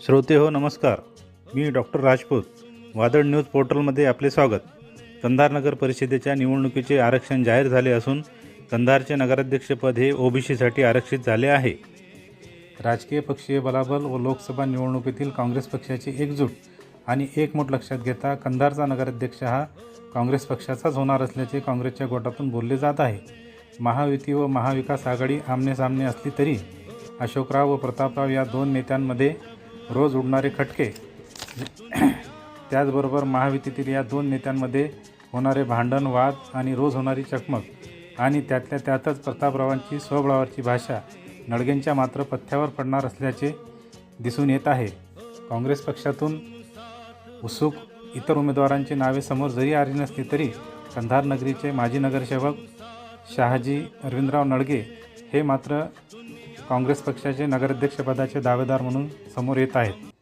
श्रोते हो नमस्कार. मी डॉक्टर राजपूत. वादळ न्यूज पोर्टलमध्ये आपले स्वागत. कंधार नगर परिषदेच्या निवडणुकीचे आरक्षण जाहीर झाले असून कंधारचे नगराध्यक्षपद हे ओबीसीसाठी आरक्षित झाले आहे. राजकीय पक्षीय बलाबल व लोकसभा निवडणुकीतील काँग्रेस पक्षाची एकजूट आणि एकमोट लक्षात घेता कंधारचा नगराध्यक्ष हा काँग्रेस पक्षाचाच होणार असल्याचे काँग्रेसच्या गोटातून बोलले जात आहे. महायुती व महाविकास आघाडी आमनेसामने असली तरी अशोकराव व प्रतापराव या दोन नेत्यांमध्ये रोज उडणारे खटके. त्याचबरोबर महायुतीतील या दोन नेत्यांमध्ये होणारे भांडण वाद आणि रोज होणारी चकमक आणि त्यातल्या त्यातच प्रतापरावांची स्वबळावरची भाषा नडगेंच्या मात्र पथ्यावर पडणार असल्याचे दिसून येत आहे. काँग्रेस पक्षातून उत्सुक इतर उमेदवारांची नावे समोर जरी आली नसली तरी कंधार नगरीचे माजी नगरसेवक शहाजी अरविंदराव नडगे हे मात्र काँग्रेस पक्षाचे नगराध्यक्षपदाचे दावेदार म्हणून समोर येत आहेत.